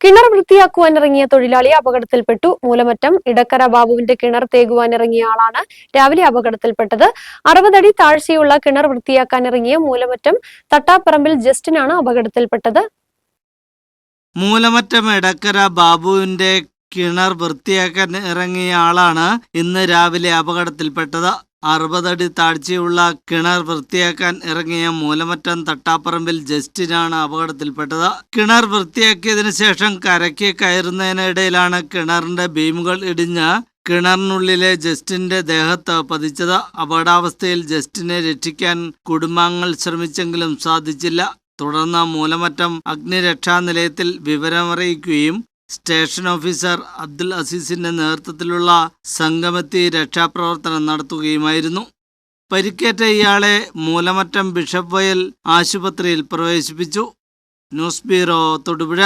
കിണർ വൃത്തിയാക്കുവാനിറങ്ങിയ തൊഴിലാളി അപകടത്തിൽപ്പെട്ടു. മൂലമറ്റം ഇടക്കര ബാബുവിന്റെ കിണർ തേകുവാനിറങ്ങിയ ആളാണ് രാവിലെ അപകടത്തിൽപ്പെട്ടത്. അറുപതടി താഴ്ചയുള്ള കിണർ വൃത്തിയാക്കാനിറങ്ങിയ മൂലമറ്റം തട്ടാപ്പറമ്പിൽ ജസ്റ്റിനാണ് അപകടത്തിൽപ്പെട്ടത്. മൂലമറ്റം ഇടക്കര ബാബുവിന്റെ കിണർ വൃത്തിയാക്കാൻ ഇറങ്ങിയ ആളാണ് ഇന്ന് രാവിലെ അപകടത്തിൽപ്പെട്ടത്. അറുപതടി താഴ്ചയുള്ള കിണർ വൃത്തിയാക്കാൻ ഇറങ്ങിയ മൂലമറ്റം തട്ടാപ്പറമ്പിൽ ജസ്റ്റിനാണ് അപകടത്തിൽപ്പെട്ടത്. കിണർ വൃത്തിയാക്കിയതിനു ശേഷം കരയ്ക്ക് കയറുന്നതിനിടയിലാണ് കിണറിന്റെ ബീമുകൾ ഇടിഞ്ഞ് കിണറിനുള്ളിലെ ജസ്റ്റിന്റെ ദേഹത്ത് പതിച്ചത്. അപകടാവസ്ഥയിൽ ജസ്റ്റിനെ രക്ഷിക്കാൻ കുടുംബാംഗങ്ങൾ ശ്രമിച്ചെങ്കിലും സാധിച്ചില്ല. തുടർന്ന് മൂലമറ്റം അഗ്നിരക്ഷാ നിലയത്തിൽ വിവരമറിയിക്കുകയും സ്റ്റേഷൻ ഓഫീസർ അബ്ദുൽ അസീസിന്റെ നേതൃത്വത്തിലുള്ള സംഗമത്തി രക്ഷാപ്രവർത്തനം നടത്തുകയുമായിരുന്നു. പരിക്കേറ്റ ഇയാളെ മൂലമറ്റം ബിഷപ്പ് വയൽ ആശുപത്രിയിൽ പ്രവേശിപ്പിച്ചു. News bureau Thodupuzha.